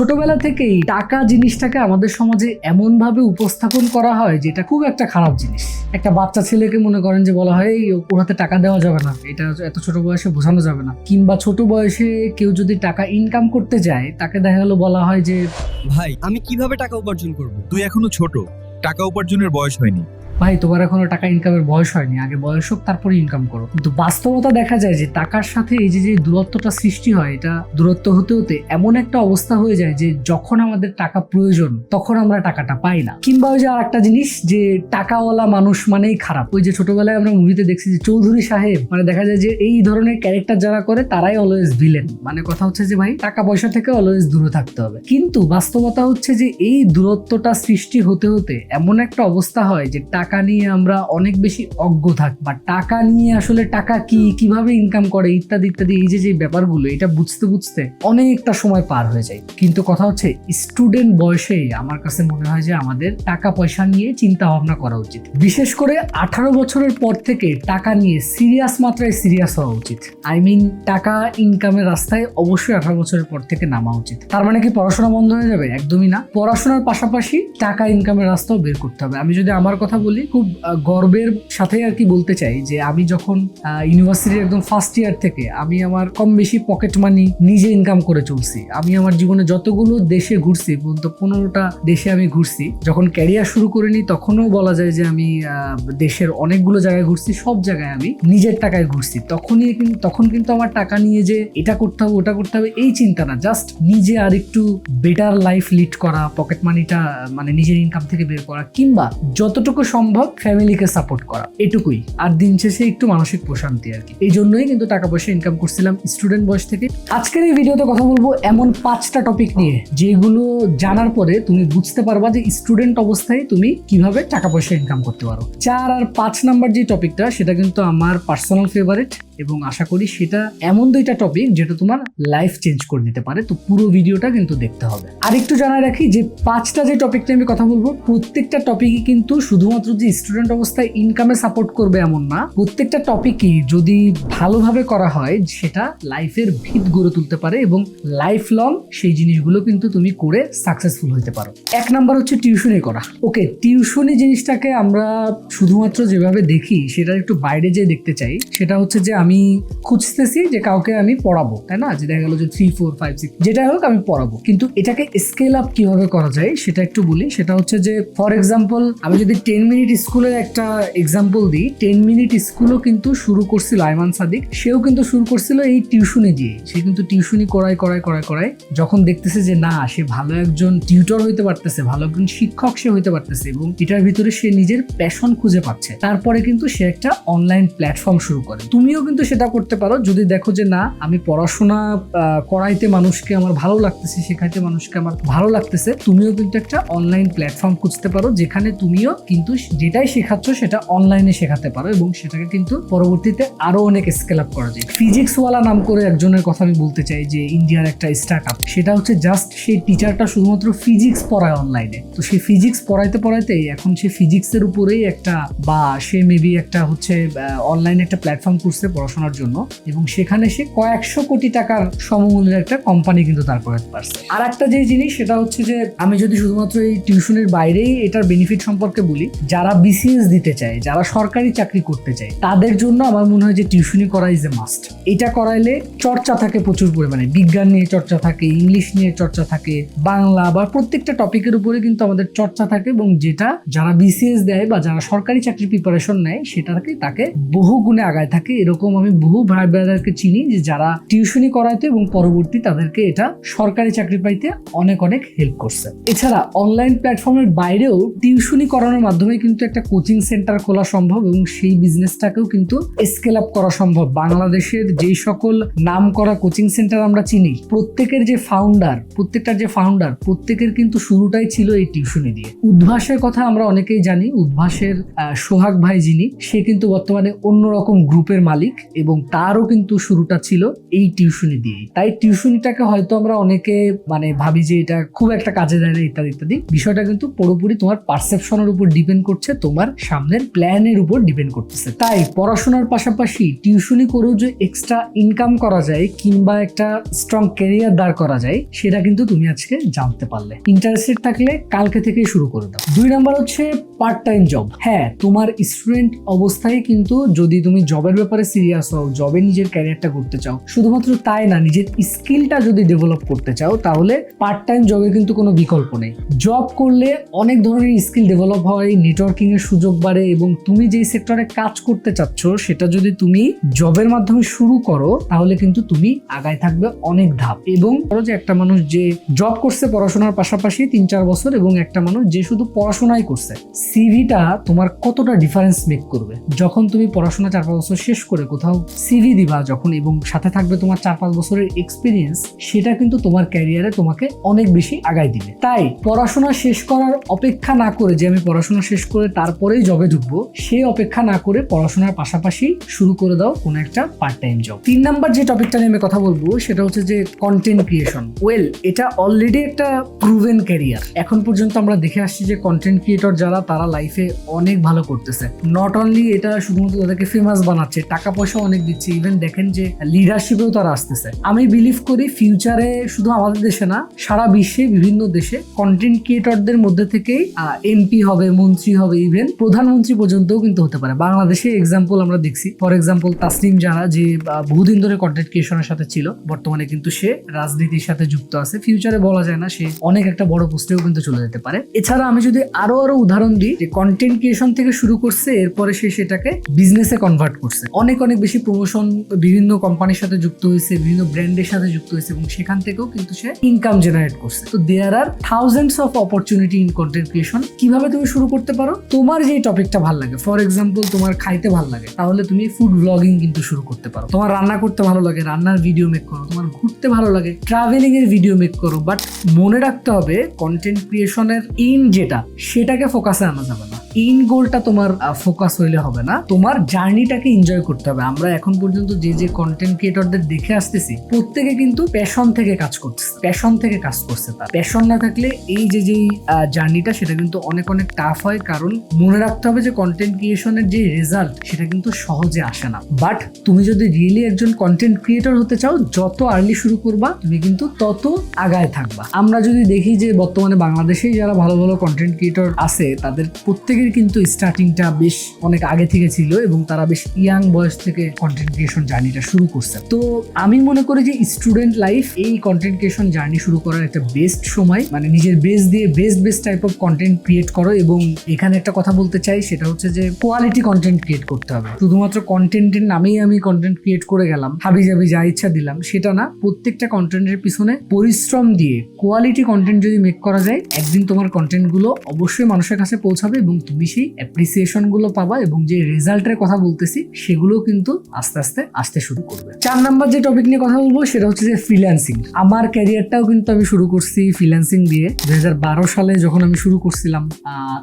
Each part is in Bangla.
ছোটবেলা থেকেই টাকা জিনিসটাকে আমাদের সমাজে এমন ভাবে উপস্থাপন করা হয় যেটা খুব একটা খারাপ জিনিস। একটা বাচ্চা ছেলেকে মনে করেন যে বলা হয় ওর হাতে টাকা দেওয়া যাবে না। এটা এত ছোট বয়সে বোঝানো যাবে না। কিংবা ছোট বয়সে কেউ যদি টাকা ইনকাম করতে যায়, তাকে দেখা গেলো বলা হয় যে ভাই, আমি কীভাবে টাকা উপার্জন করব? তুই এখনও ছোট। টাকা উপার্জনের বয়স হয়নি। ভাই, তোমার এখনও টাকা ইনকামের বয়স হয়নি, আগে বয়স হোক, তারপরে ইনকাম করো। কিন্তু বাস্তবতা দেখা যায় যে, টাকার সাথে এই যে যে দূরত্বটা সৃষ্টি হয়, এটা দূরত্ব হতে হতে এমন একটা অবস্থা হয়ে যায় যে, যখন আমাদের টাকা প্রয়োজন, তখন আমরা টাকাটা পাই না। কিংবা ওই যে আর একটা জিনিস যে, টাকাওয়ালা মানুষ মানেই খারাপ। ওই যে ছোটবেলায় আমরা মুভিতে দেখছি যে, চৌধুরী সাহেব মানে দেখা যায় যে, এই ধরনের ক্যারেক্টার যারা করে, তারাই অলওয়েজ ভিলেন মানে কথা হচ্ছে যে, ভাই, টাকা পয়সা থেকে অলওয়েজ দূরে থাকতে হবে। কিন্তু বাস্তবতা হচ্ছে যে, এই দূরত্বটা সৃষ্টি হতে হতে এমন একটা অবস্থা হয় যে, টাকা নিয়ে আমরা অনেক বেশি অজ্ঞ থাকি, বা টাকা নিয়ে আসলে টাকা কি, কীভাবে ইনকাম করে, ইত্যাদি ইত্যাদি, এই যে যে ব্যাপারগুলো, এটা বুঝতে বুঝতে অনেকটা সময় পার হয়ে যায়। কিন্তু কথা হচ্ছে স্টুডেন্ট বয়সেই আমার কাছে মনে হয় যে আমাদের টাকা পয়সা নিয়ে চিন্তা ভাবনা করা উচিত। বিশেষ করে আঠারো বছরের পর থেকে টাকা নিয়ে সিরিয়াস মাত্রায় সিরিয়াস হওয়া উচিত। আই মিন টাকা ইনকামের রাস্তায় অবশ্যই আঠারো বছরের পর থেকে নামা উচিত। তার মানে কি পড়াশোনা বন্ধ হয়ে যাবে? একদমই না। পড়াশোনার পাশাপাশি টাকা ইনকামের রাস্তাও বের করতে হবে। আমি যদি আমার কথা বলি খুব গর্বের সাথে আর কি বলতে চাই যে আমি যখন ইউনিভার্সিটির একদম ফার্স্ট ইয়ার থেকে আমি আমার কম বেশি পকেট মানি নিজে ইনকাম করে চলছি। আমি আমার জীবনে যতগুলো দেশে ঘুরছি, পর্যন্ত পনেরোটা দেশে আমি ঘুরছি, যখন ক্যারিয়ার শুরু করিনি তখনও বলা যায় যে আমি দেশের অনেকগুলো জায়গায় ঘুরছি, সব জায়গায় আমি নিজের টাকায় ঘুরছি। তখনই তখন কিন্তু আমার টাকা নিয়ে যে এটা করতে হবে, ওটা করতে হবে, এই চিন্তা না জাস্ট নিজে আর একটু বেটার লাইফ লিড করা পকেট মানিটা মানে নিজের ইনকাম থেকে বের করা, কিংবা যতটুকু সম্ভব ফ্যামিলিকে সাপোর্ট করা। এটুকুই। আর দিন শেষে একটু মানসিক প্রশান্তি আর কি। এই জন্যই কিন্তু টাকা পয়সা ইনকাম করছিলাম স্টুডেন্ট বয়স থেকে। আজকের এই ভিডিওতে কথা বলব এমন পাঁচটা টপিক নিয়ে, যেগুলো জানার পরে তুমি বুঝতে পারবা যে স্টুডেন্ট অবস্থায় তুমি কীভাবে টাকা পয়সা ইনকাম করতে পারো। চার আর পাঁচ নাম্বার যে টপিকটা সেটা কিন্তু আমার পার্সোনাল ফেভারিট এবং আশা করি সেটা এমন দুইটা টপিক যেটা তোমার লাইফ চেঞ্জ করে দিতে পারে, তো পুরো ভিডিওটা কিন্তু দেখতে হবে। আর একটু জানাই রাখি যে পাঁচটা যে টপিক নিয়ে আমি কথা বলব, প্রত্যেকটা টপিকই কিন্তু শুধুমাত্র যে স্টুডেন্ট অবস্থায় ইনকামে সাপোর্ট করবে এমন না, প্রত্যেকটা টপিকই যদি ভালোভাবে করা হয়, সেটা লাইফের ভিত গড়ে তুলতে পারে এবং লাইফ লং সেই জিনিসগুলো কিন্তু তুমি করে সাকসেসফুল হতে পারো। এক নাম্বার হচ্ছে টিউশনি করা। ওকে টিউশনি জিনিসটাকে আমরা শুধুমাত্র যেভাবে দেখি, সেটা একটু বাইরে যে দেখতে চাই, সেটা হচ্ছে যে আমি খুঁজতেছি যে কাউকে আমি পড়াবো, তাই না? যে দেখা গেল যে থ্রি ফোর ফাইভ সিক্স যেটা হোক আমি পড়াবো। কিন্তু এটাকে স্কেল আপ কীভাবে করা যায় সেটা একটু বলি। সেটা হচ্ছে যে ফর এক্সাম্পল আমি যদি টেন মিনিট স্কুলের একটা এক্সাম্পল দিই টেন মিনিট স্কুলও কিন্তু শুরু করছিল আইমান সাদিক। সেও কিন্তু শুরু করছিল এই টিউশনি দিয়ে সে কিন্তু টিউশনি করায় করায় করায় করায়। যখন দেখতেছে যে, না, সে ভালো একজন টিউটর হইতে পারতেছে, ভালো একজন শিক্ষক সে হইতে পারতেছে এবং এটার ভিতরে সে নিজের প্যাশন খুঁজে পাচ্ছে। তারপরে কিন্তু সে একটা অনলাইন প্ল্যাটফর্ম শুরু করে। তুমিও কিন্তু সেটা করতে পারো। যদি দেখো যে না, আমি পড়াশোনা করাইতে মানুষকে আমার ভালো লাগতেছে, শেখাইতে মানুষকে আমার ভালো লাগতেছে, তুমিও কিন্তু একটা অনলাইন প্ল্যাটফর্ম খুঁজতে পারো, যেখানে তুমিও কিন্তু যেটাই শেখাচ্ছ সেটা অনলাইনে শেখাতে পারো এবং সেটাকে কিন্তু পরবর্তীতে আরও অনেক স্কেল আপ করা যায়। ফিজিক্স ওয়ালা নাম করে একজনের কথা আমি বলতে চাই, যে ইন্ডিয়ার একটা স্টার্ট আপ সেটা হচ্ছে জাস্ট সেই টিচারটা শুধুমাত্র ফিজিক্স পড়ায় অনলাইনে তো সে ফিজিক্স পড়াইতে পড়াইতেই এখন সে ফিজিক্সের উপরেই একটা বা সে মেবি একটা হচ্ছে অনলাইনে একটা প্ল্যাটফর্ম করছে পড়াশোনার জন্য এবং সেখানে সে কয়েকশো কোটি টাকার সমমূল্যের একটা কোম্পানি কিন্তু দাঁড় করাতে পারছে। আর একটা যে জিনিস, সেটা হচ্ছে যে আমি যদি শুধুমাত্র এই টিউশনের বাইরেই এটার বেনিফিট সম্পর্কে বলি, যারা বিসিএস দিতে চায়, যারা সরকারি চাকরি করতে চায়, তাদের জন্য আমার মনে হয় যে টিউশনি করা ইজ এ মাস্ট এটা করাইলে চর্চা থাকে প্রচুর পরিমাণে। বিজ্ঞান নিয়ে চর্চা থাকে, ইংলিশ নিয়ে চর্চা থাকে, বাংলা বা প্রত্যেকটা টপিকের উপরে কিন্তু আমাদের চর্চা থাকে এবং যেটা যারা বিসিএস দেয় বা যারা সরকারি চাকরির প্রিপারেশন নেয়, সেটাকে তাকে বহু গুণে আগায় থাকে। এরকম আমি বহু ভাই ব্রাদারকে চিনি যে যারা টিউশনি করাইতে এবং পরবর্তী তাদেরকে এটা সরকারি চাকরি পাইতে অনেক অনেক হেল্প করছে। এছাড়া অনলাইন প্ল্যাটফর্মের বাইরেও টিউশনি করানোর মাধ্যমে কিন্তু একটা কোচিং সেন্টার খোলা সম্ভব এবং সেই বিজনেসটাকেও কিন্তু স্কেল আপ করা সম্ভব। বাংলাদেশের যেই সকল নাম করা কোচিং সেন্টার আমরা চিনি, প্রত্যেকের যে ফাউন্ডার প্রত্যেকটার যে ফাউন্ডার প্রত্যেকের কিন্তু শুরুটাই ছিল এই টিউশনি দিয়ে। উদ্ভাসের কথা আমরা অনেকেই জানি, উদ্ভাসের সোহাগ ভাই যিনি, সে কিন্তু বর্তমানে অন্যরকম গ্রুপের মালিক। এবং তারও কিন্তু শুরুটা ছিল এই টিউশনি দিয়েই। তাই টিউশনিটাকে হয়তো আমরা অনেকে মানে ভাবি যে এটা খুব একটা কাজে দেয় না, ইত্যাদি ইত্যাদি। বিষয়টা কিন্তু পুরোপুরি তোমার পারসেপশনের উপর ডিপেন্ড করছে, তোমার সামনের প্ল্যানের উপর ডিপেন্ড করতেছে। তাই পড়াশোনার পাশাপাশি টিউশনি করেও যে এক্সট্রা ইনকাম করা যায়, কিংবা একটা স্ট্রং ক্যারিয়ার দাঁড় করা যায়, সেটা কিন্তু তুমি আজকে জানতে পারলে। ইন্টারেস্টেড থাকলে কালকে থেকেই শুরু করে দাও। দুই নাম্বার হচ্ছে পার্ট টাইম জব হ্যাঁ তোমার স্টুডেন্ট অবস্থায় কিন্তু যদি তুমি জবের ব্যাপারে সিরিয়াস হও জবে নিজের ক্যারিয়ারটা করতে চাও, শুধুমাত্র তাই না, নিজের স্কিলটা যদি ডেভেলপ করতে চাও, তাহলে পার্ট টাইম জবের কিন্তু কোনো বিকল্প নেই। জব করলে অনেক ধরনের স্কিল ডেভেলপ হয় নেটওয়ার্কিং এর সুযোগ বাড়ে এবং তুমি যেই সেক্টরে কাজ করতে চাচ্ছ, সেটা যদি তুমি জবের মাধ্যমে শুরু করো, তাহলে কিন্তু তুমি আগায় থাকবে অনেক ধাপ। এবং ধরো যে একটা মানুষ যে জব করছে পড়াশোনার পাশাপাশি তিন চার বছর এবং একটা মানুষ যে শুধু পড়াশোনাই করছে সিভিটা তোমার কতটা ডিফারেন্স মেক করবে? যখন তুমি পড়াশোনা চার পাঁচ বছর শেষ করে কোথাও সিভি দিবা যখন এবং সাথে থাকবে তোমার চার পাঁচ বছরের এক্সপিরিয়েন্স সেটা কিন্তু তোমার ক্যারিয়ারে তোমাকে অনেক বেশি আগায় দিবে। তাই পড়াশোনা শেষ করার অপেক্ষা না করে যে আমি পড়াশোনা শেষ করে তারপরেই জবে ঢুকবো সেই অপেক্ষা না করে পড়াশোনার পাশাপাশি শুরু করে দাও কোনো একটা পার্ট টাইম জব তিন নাম্বার যে টপিকটা নিয়ে আমি কথা বলব, সেটা হচ্ছে যে কন্টেন্ট ক্রিয়েশন ওয়েল এটা অলরেডি একটা প্রুভেন ক্যারিয়ার এখন পর্যন্ত আমরা দেখে আসছি যে কন্টেন্ট ক্রিয়েটর যারা, তারা লাইফে অনেক ভালো করতেছে। নট অনলি এটা শুধুমাত্র তাদেরকে ফেমাস বানাচ্ছে, টাকা পয়সা অনেক দিচ্ছে ইভেন দেখেন যে লিডারশিপেও তারা আসতেছে। আমি বিলিভ করি ফিউচারে শুধু আমাদের দেশে না, সারা বিশ্বে বিভিন্ন দেশে কন্টেন্ট ক্রিয়েটরদের মধ্যে থেকেই এমপি হবে, মন্ত্রী হবে ইভেন প্রধানমন্ত্রী পর্যন্তও কিন্তু হতে পারে। বাংলাদেশে এক্সাম্পল আমরা দেখছি। ফর এক্সাম্পল তাসনিম যারা যে বহুদিন ধরে কন্টেন্ট ক্রিয়েশনের সাথে ছিল, বর্তমানে কিন্তু সে রাজনীতির সাথে যুক্ত আছে। ফিউচারে বলা যায় না, সে অনেক একটা বড় পোস্টেও কিন্তু চলে যেতে পারে। এছাড়া আমি যদি আরও আরও উদাহরণ দিই, যে কন্টেন্ট ক্রিয়েশন থেকে শুরু করছে, এরপরে সে সেটাকে বিজনেসে কনভার্ট করছে। অনেক অনেক বেশি প্রমোশন বিভিন্ন কোম্পানির সাথে যুক্ত হয়েছে, বিভিন্ন ব্র্যান্ডের সাথে যুক্ত হয়েছে এবং সেখান থেকেও কিন্তু সে ইনকাম জেনারেট করছে। তো there are thousands of opportunity in content creation কীভাবে তুমি শুরু করতে পারো? তোমার যে টপিকটা ভালো লাগে। ফর এক্সাম্পল তোমার খাইতে ভালো লাগে। তাহলে তুমি ফুড ব্লগিং কিন্তু শুরু করতে পারো। তোমার রান্না করতে ভালো লাগে, রান্নার ভিডিও মেক করো। তোমার ঘুরতে ভালো লাগে ট্রাভেলিং এর ভিডিও মেক করো। বাট মনে রাখতে হবে কন্টেন্ট ক্রিয়েশনের ইন যেটা, সেটাকে ফোকাসে আনা যাবে না। ইন গোলটা তোমার ফোকাস হইলে হবে না। তোমার জার্নিটাকে এনজয় করতে হবে। আমরা এখন পর্যন্ত যে যে কন্টেন্ট ক্রিয়েটরদের দেখে আসতেছি, প্রত্যেকে কিন্তু প্যাশন থেকে কাজ করছে প্যাশন থেকে কাজ করছে তার। প্যাশন না থাকলে এই যে যেই জার্নিটা সেটা কিন্তু অনেক অনেক টাফ হয়, কারণ মনে রাখতে হবে যে কন্টেন্ট ক্রিয়েশনের যে রেজাল্ট সেটা কিন্তু সহজে আসে না। বাট তুমি যদি রিয়েলি একজন কন্টেন্ট ক্রিয়েটর হতে চাও, যত আর্লি শুরু করবা, তুমি কিন্তু তত আগায় থাকবা। আমরা যদি দেখি যে বর্তমানে বাংলাদেশেই যারা ভালো ভালো কন্টেন্ট ক্রিয়েটর আছে, তাদের প্রত্যেকের কিন্তু স্টার্টিংটা বেশ অনেক আগে থেকে ছিল এবং তারা বেশ ইয়াং বয়স থেকে কন্টেন্ট ক্রিয়েশন জার্নিটা শুরু করছে। তো আমি মনে করি যে স্টুডেন্ট লাইফ এই কন্টেন্ট ক্রিয়েশন জার্নি শুরু করার একটা বেস্ট সময় মানে নিজের বেস দিয়ে best best type of content create করো এবং এখানে একটা কথা বলতে চাই, সেটা হচ্ছে যে কোয়ালিটি কন্টেন্ট ক্রিয়েট করতে হবে। শুধুমাত্র কন্টেন্টের নামেই আমি কন্টেন্ট ক্রিয়েট করে গেলাম হাবি জাবি যা ইচ্ছা দিলাম, সেটা না, প্রত্যেকটা কন্টেন্টের পিছনে পরিশ্রম দিয়ে কোয়ালিটি কন্টেন্ট যদি মেক করা যায়, একদিন তোমার কন্টেন্টগুলো অবশ্যই মানুষের কাছে পৌঁছাবে এবং তুমি সেই অ্যাপ্রিসিয়েশনগুলো পাবা এবং যে রেজাল্টের কথা বলতেছি সেগুলো কিন্তু আস্তে আস্তে আসতে শুরু করবে। চার নাম্বার যে টপিক নিয়ে কথা বলব, সেটা হচ্ছে যে ফ্রিল্যান্সিং আমার ক্যারিয়ারটাও কিন্তু আমি শুরু করছি ফ্রিল্যান্সিং দিয়ে। দুই সালে যখন আমি শুরু করছিলাম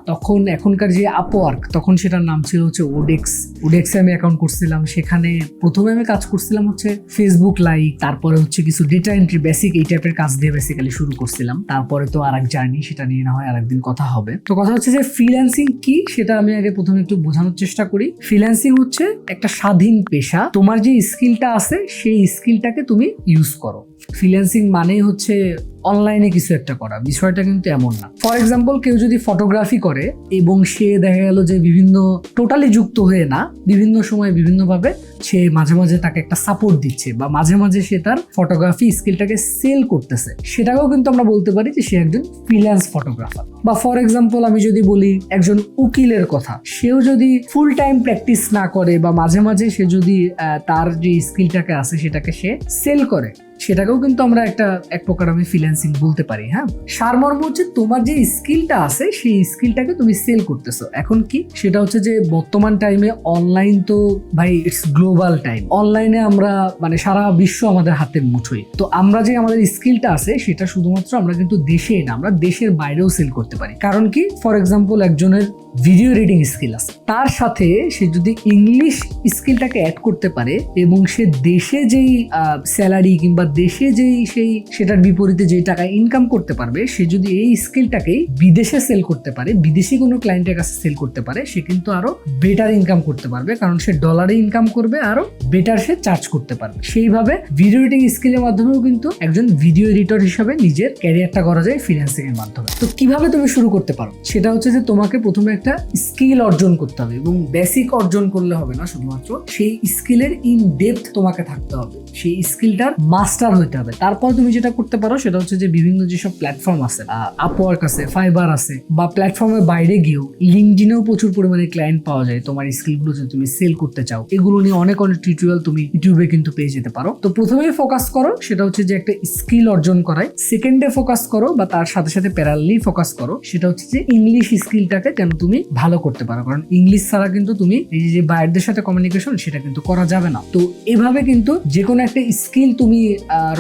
তখন এখনকার যে আপওয়ার্ক তখন সেটার নাম ছিল হচ্ছে ওডেক্স ওডেক্সে আমি অ্যাকাউন্ট করছিলাম। সেখানে প্রথমে আমি কাজ করছিলাম হচ্ছে ফেসবুক লাইক তারপরে হচ্ছে কিছু ডেটা এন্ট্রি বেসিক এই টাইপের কাজ দিয়ে বেসিক্যালি শুরু করছিলাম। তারপরে তো আর এক জার্নি সেটা নিয়ে না হয় আরেকদিন কথা হবে। তো কথা হচ্ছে যে ফ্রিল্যান্সিং কি, সেটা আমি আগে প্রথমে একটু বোঝানোর চেষ্টা করি। ফ্রিল্যান্সিং হচ্ছে একটা স্বাধীন পেশা তোমার যে স্কিলটা আছে সেই স্কিলটাকে তুমি ইউজ করো। ফ্রিল্যান্সিং মানেই হচ্ছে অনলাইনে কিছু একটা করা। বিষয়টা কিন্তু এমন না। ফর এক্সাম্পল কেউ যদি ফটোগ্রাফি করে এবং সে দেখা গেল যে বিভিন্ন টোটালি যুক্ত হয়ে না, বিভিন্ন সময় বিভিন্নভাবে সে মাঝে মাঝে তাকে একটা সাপোর্ট দিচ্ছে বা মাঝে মাঝে সে তার ফটোগ্রাফি স্কিলটাকে সেল করতেছে। সেটাকেও কিন্তু আমরা বলতে পারি যে সে একজন ফ্রিল্যান্স ফটোগ্রাফার বা ফর এক্সাম্পল আমি যদি বলি একজন উকিলের কথা, সেও যদি ফুল টাইম প্র্যাকটিস না করে বা মাঝে মাঝে সে যদি তার যে স্কিলটাকে আছে সেটাকে সে সেল করে সেটাকেও কিন্তু আমরা একটা, এক প্রকার আমি ফ্রিল্যান্সিং বলতে পারি হ্যাঁ? সারমর্ম হচ্ছে তোমার যে স্কিলটা আছে, সেই স্কিলটাকে তুমি সেল করতেছো। এখন কি? সেটা হচ্ছে যে বর্তমান টাইমে অনলাইন তো ভাই ইটস গ্লোবাল টাইম অনলাইনে আমরা মানে সারা বিশ্ব আমাদের হাতের মুঠোই তো আমরা যে আমাদের স্কিলটা আছে, সেটা শুধুমাত্র আমরা কিন্তু দেশে না, আমরা দেশের বাইরেও সেল করতে পারি। কারণ কি? ফর এক্সাম্পল একজনের ভিডিও রিডিং স্কিল আছে। তার সাথে সে যদি ইংলিশ স্কিলটাকে অ্যাড করতে পারে এবং সে দেশে যেই স্যালারি কিংবা দেশে যেই, সেই, সেটার বিপরীতে যেই টাকা ইনকাম করতে পারবে, সে যদি এই স্কিলটাকে বিদেশে সেল করতে পারে, বিদেশি কোনো ক্লায়েন্টের কাছে সেল করতে পারে, সে কিন্তু আরও বেটার ইনকাম করতে পারবে, কারণ সে ডলারে ইনকাম করবে, আরও বেটার সে চার্জ করতে পারবে। সেইভাবে ভিডিও এডিটিং স্কিলের মাধ্যমেও কিন্তু একজন ভিডিও এডিটর হিসাবে নিজের ক্যারিয়ারটা করা যায় ফ্রিল্যান্সিং এর মাধ্যমে। তো কীভাবে তুমি শুরু করতে পারো? সেটা হচ্ছে যে তোমাকে প্রথমে একটা স্কিল অর্জন করতে হবে এবং বেসিক অর্জন করলে হবে না শুধুমাত্র, সেই স্কিলের ইন ডেপথ তোমাকে থাকতে হবে। সেই স্কিলটার মাস্টার হইতে হবে। তারপর তুমি যেটা করতে পারো সেটা হচ্ছে যে বিভিন্ন যেসব প্ল্যাটফর্ম আছে আপওয়ার্ক আছে ফাইবার আছে, বা প্ল্যাটফর্মের বাইরে গিয়েও লিঙ্কডিনেও প্রচুর পরিমাণে ক্লায়েন্ট পাওয়া যায় তোমার স্কিলগুলো যদি তুমি সেল করতে চাও। এগুলো নিয়ে অনেক অনেক টিউটোরিয়াল তুমি ইউটিউবে কিন্তু পেয়ে যেতে পারো। তো প্রথমেই ফোকাস করো, সেটা হচ্ছে যে একটা স্কিল অর্জন করায়। সেকেন্ডে ফোকাস করো, বা তার সাথে সাথে প্যারালি ফোকাস করো, সেটা হচ্ছে যে ইংলিশ স্কিলটাকে কেন তুমি ভালো করতে পারো। কারণ ইংলিশ ছাড়া কিন্তু তুমি এই যে বাইরের সাথে কমিউনিকেশন সেটা কিন্তু করা যাবে না। তো এভাবে কিন্তু যে কোনো একটা স্কিল তুমি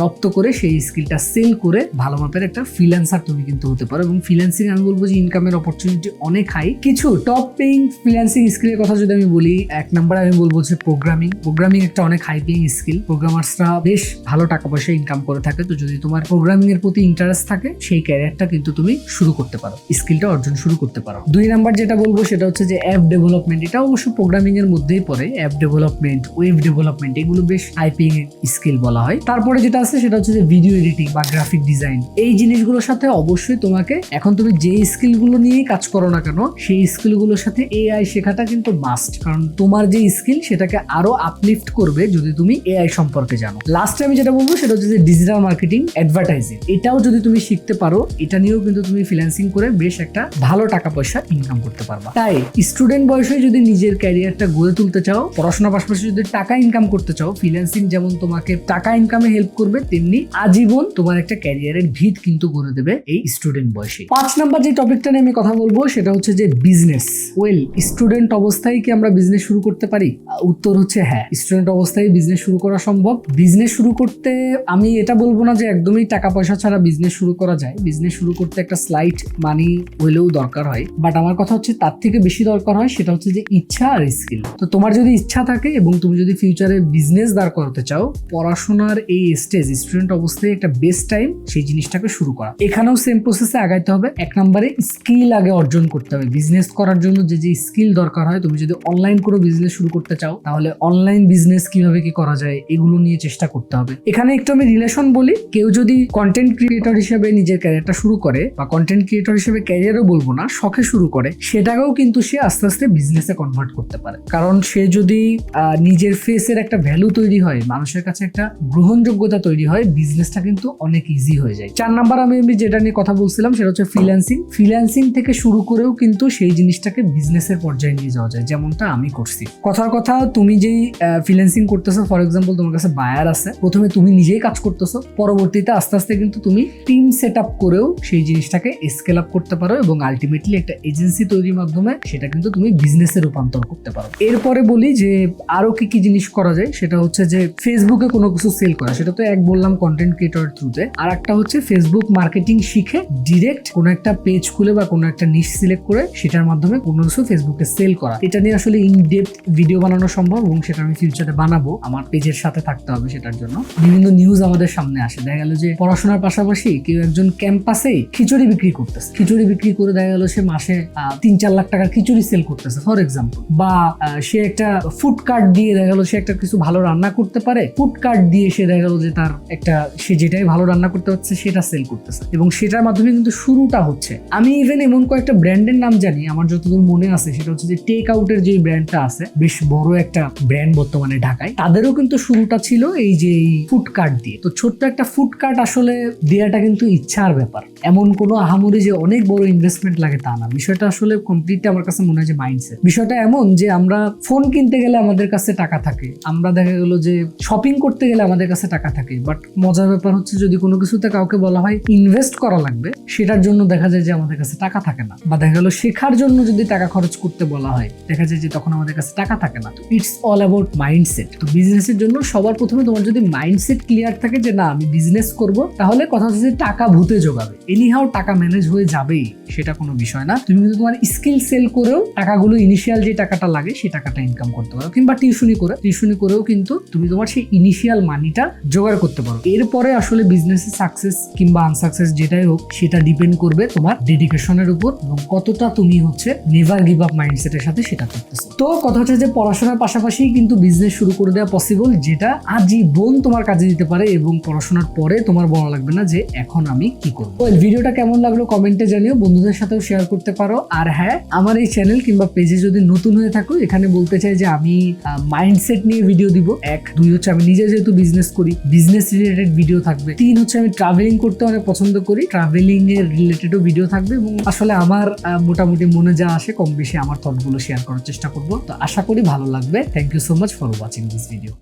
রপ্ত করে সেই স্কিলটা সেল করে ভালো মাপের একটা ফ্রিল্যান্সার তুমি কিন্তু হতে পারো। এবং ফ্রিল্যান্সিং আমি বলব যে ইনকামের অপরচুনিটি অনেক হাই কিছু টপ পেইং ফ্রিল্যান্সিং স্কিলের কথা যদি আমি বলি, এক নম্বরে আমি বলব যে প্রোগ্রামিং প্রোগ্রামিং একটা অনেক হাই পেইং স্কিল প্রোগ্রামার্সরা বেশ ভালো টাকা পয়সা ইনকাম করে থাকে। তো যদি তোমার প্রোগ্রামিং এর প্রতি ইন্টারেস্ট থাকে, সেই ক্যারিয়ারটা কিন্তু তুমি শুরু করতে পারো। স্কিলটা অর্জন শুরু করতে পারো। দুই নাম্বার যেটা বলব সেটা হচ্ছে যে অ্যাপ ডেভেলপমেন্ট এটা অবশ্য প্রোগ্রামিং এর মধ্যেই পড়ে। অ্যাপ ডেভেলপমেন্ট ওয়েব ডেভেলপমেন্ট এগুলো বেশ হাই পেইং স্কিল বলা হয়। তারপরে যেটা আছে সেটা হচ্ছে যে ভিডিও এডিটিং বা গ্রাফিক ডিজাইন এই জিনিসগুলোর সাথে অবশ্যই তোমাকে, এখন তুমি যে স্কিলগুলো নিয়েই কাজ করো না কেন, সেই স্কিলগুলোর সাথে এআই শেখাটা কিন্তু মাস্ট কারণ তোমার যে স্কিল সেটাকে আরও আপলিফট করবে যদি তুমি এআই সম্পর্কে জানো। লাস্টে আমি যেটা বলব সেটা হচ্ছে যে ডিজিটাল মার্কেটিং অ্যাডভার্টাইজিং এটাও যদি তুমি শিখতে পারো, এটা নিয়েও কিন্তু তুমি ফ্রিল্যান্সিং করে বেশ একটা ভালো টাকা পয়সা ইনকাম করতে পারবা। তাই স্টুডেন্ট বয়সে যদি নিজের ক্যারিয়ারটা গড়ে তুলতে চাও, পড়াশোনার পাশাপাশি যদি টাকা ইনকাম করতে চাও ফ্রিল্যান্সিং যেমন তোমাকে টাকা ইনকামে হেল্প করবে, তেমনি আজীবন তোমার একটা ক্যারিয়ারের ভিত কিন্তু গড়ে দেবে এই স্টুডেন্ট বয়সে। পাঁচ নাম্বার যে টপিকটা নিয়ে আমি কথা বলব, সেটা হচ্ছে যে বিজনেস ওয়েল স্টুডেন্ট অবস্থায় কি আমরা বিজনেস শুরু করতে পারি? উত্তর হচ্ছে হ্যাঁ স্টুডেন্ট অবস্থায় বিজনেস শুরু করা সম্ভব। বিজনেস শুরু করতে আমি এটা বলব না যে একদমই টাকা পয়সা ছাড়া বিজনেস শুরু করা যায়। বিজনেস শুরু করতে একটা স্লাইট মানি হলেও দরকার হয়। বাট আমার কথা হচ্ছে তার থেকে বেশি দরকার হয়, সেটা হচ্ছে যে ইচ্ছা আর স্কিল তো তোমার যদি ইচ্ছা থাকে এবং তুমি যদি ফিউচারে বিজনেস দাঁড় করাতে চাও, পড়াশোনার এই স্টেজ স্টুডেন্ট অবস্থায় একটা বেস্ট টাইম সেই জিনিসটাকে শুরু করা। এখানেও সেম প্রসেসে আগাইতে হবে। এক নম্বরে স্কিল আগে অর্জন করতে হবে। বিজনেস করার জন্য যে যে স্কিল দরকার হয়, তুমি যদি অনলাইন কোনো বিজনেস শুরু করতে চাও, তাহলে অনলাইন বিজনেস কীভাবে কি করা যায়, এগুলো নিয়ে চেষ্টা করতে হবে। এখানে একটু আমি রিলেশন বলি। কেউ যদি কন্টেন্ট ক্রিয়েটর হিসেবে নিজের ক্যারিয়ারটা শুরু করে বা কন্টেন্ট ক্রিয়েটর হিসেবে ক্যারিয়ারও বলব না, শখে শুরু করে সেটাকেও কিন্তু সে আস্তে আস্তে বিজনেসে কনভার্ট করতে পারে। কারণ সে যদি নিজের ফেসের একটা ভ্যালু তৈরি হয়, মানুষের কাছে একটা গ্রহণযোগ্যতা তৈরি হয় বিজনেসটা কিন্তু অনেক ইজি হয়ে যায়। চার নাম্বার আমি আমি যেটা নিয়ে কথা বলছিলাম, সেটা হচ্ছে ফ্রিল্যান্সিং ফ্রিল্যান্সিং থেকে শুরু করেও কিন্তু সেই জিনিসটাকে বিজনেসের পর্যায়ে নিয়ে যাওয়া যায়, যেমনটা আমি করছি। কথার কথা, তুমি যেই ফ্রিল্যান্সিং করতেছো ফর এক্সাম্পল তোমার কাছে বায়ার আছে, প্রথমে তুমি নিজেই কাজ করতেছো, পরবর্তীতে আস্তে আস্তে কিন্তু তুমি টিম সেট আপ করেও সেই জিনিসটাকে স্কেল আপ করতে পারো এবং আলটিমেটলি একটা এজেন্সি তৈরির মাধ্যমে সেটা কিন্তু তুমি বিজনেসে রূপান্তর করতে পারো। এরপরে বলি যে আরও কি কি জিনিস করা যায়, সেটা হচ্ছে যে ফেসবুকে কোনো কিছু সেল করা। সেটা তো এক বললাম কন্টেন্ট ক্রিয়েটর থ্রুতে আর একটা হচ্ছে ফেসবুক মার্কেটিং শিখে ডিরেক্ট কোনো একটা পেজ খুলে বা কোনো একটা নিশ সিলেক্ট করে সেটার মাধ্যমে কোনো কিছু ফেসবুকে সেল করা। এটা নিয়ে আসলে ইন ডেপথ ভিডিও বানানো সম্ভব এবং সেটা আমি ফিউচারে বানাবো। আমার পেজের সাথে থাকতে হবে সেটার জন্য। বিভিন্ন নিউজ আমাদের সামনে আসে। দেখা গেল যে পড়াশোনার পাশাপাশি কেউ একজন ক্যাম্পাসে খিচুড়ি বিক্রি করতেছে। খিচুড়ি বিক্রি করে দেখা গেল সে মাসে তিন চার লাখ টাকার খিচুড়ি সেল করতেছে ফর এক্সাম্পল বা সে একটা ফুড কার্ট দিয়ে দেখা গেল সে একটা কিছু ভালো রান্না করতে পারে ফুড কার্ট দিয়ে সে দেখা গেল যে তার একটা, সে যেটাই ভালো রান্না করতে পারছে সেটা সেল করতেছে। এবং সেটার মাধ্যমে কিন্তু শুরুটা হচ্ছে। আমি ইভেন এমন কয়েকটা ব্র্যান্ডের নাম জানি, আমার যতদূর মনে আছে সেটা হচ্ছে যে টেক আউটের যে ব্র্যান্ডটা আছে, বেশ বড় একটা ব্র্যান্ড বর্তমানে ঢাকায়, তাদেরও কিন্তু শুরুটা ছিল এই যে ফুড কার্ট দিয়ে। তো ছোট্ট একটা ফুড কার্ট আসলে দেওয়াটা কিন্তু ইচ্ছার ব্যাপার। এমন কোনো আহামরি যে অনেক বড় ইনভেস্টমেন্ট লাগে তা না। বিষয়টা আসলে কমপ্লিটলি আমার কাছে মনে হয় যে মাইন্ডসেট বিষয়টা এমন যে আমরা ফোন কিনতে গেলে আমাদের কাছে টাকা থাকে। আমরা দেখা গেল যে শপিং করতে গেলে আমাদের কাছে টাকা থাকে। বাট মজার ব্যাপার হচ্ছে যদি কোনো কিছুতে কাউকে বলা হয় ইনভেস্ট করা লাগবে, সেটার জন্য দেখা যায় যে আমাদের কাছে টাকা থাকে না। বা দেখা গেল শেখার জন্য যদি টাকা খরচ করতে বলা হয়, দেখা যায় যে তখন আমাদের কাছে টাকা থাকে না। ইটস অল অ্যাবাউট মাইন্ডসেট তো বিজনেসের জন্য সবার প্রথমে তোমার যদি মাইন্ডসেট ক্লিয়ার থাকে যে না, আমি বিজনেস করব, তাহলে কথা হচ্ছে টাকা ভূতে যোগাবে এনিহাও টাকা ম্যানেজ হয়ে যাবেই, সেটা কোনো বিষয় না। তুমি কিন্তু তোমার স্কিল সেল করেও টাকাগুলো ইনিশিয়াল যে টাকাটা লাগে সেই টাকাটা ইনকাম করতে পারো কিংবা টিউশনি করে। টিউশনি করেও কিন্তু তুমি তোমার সেই ইনিশিয়াল মানিটা জোগাড় করতে পারো। এরপরে আসলে বিজনেসে সাকসেস কিংবা আনসাকসেস যেটাই হোক, সেটা ডিপেন্ড করবে তোমার ডেডিকেশনের উপর এবং কতটা তুমি হচ্ছে নেভার গিভ আপ মাইন্ডসেটের সাথে সেটা করতেছো। তো কথা হচ্ছে যে পড়াশোনার পাশাপাশি কিন্তু বিজনেস শুরু করে দেওয়া পসিবল যেটা আজীবন তোমার কাজে দিতে পারে এবং পড়াশোনার পরে তোমার বলা লাগবে না যে এখন আমি কি করব। ভিডিওটা কেমন লাগল কমেন্টে জানিও, বন্ধুদের সাথেও শেয়ার করতে পারো। আর হ্যাঁ আমার এই চ্যানেল কিংবা পেজে যদি নতুন হয়ে থাকো, এখানে বলতে চাই যে আমি মাইন্ডসেট নিয়ে ভিডিও দিব। এক, দুই হচ্ছে আমি নিজে যেহেতু বিজনেস করি বিজনেস রিলেটেড ভিডিও থাকবে। তিন হচ্ছে আমি ট্রাভেলিং করতে অনেক পছন্দ করি ট্রাভেলিং এর রিলেটেডও ভিডিও থাকবে এবং আসলে আমার মোটামুটি মনে যা আসে কম বেশি আমার থটগুলো শেয়ার করার চেষ্টা করব। তো আশা করি ভালো লাগবে। Thank you so much for watching this video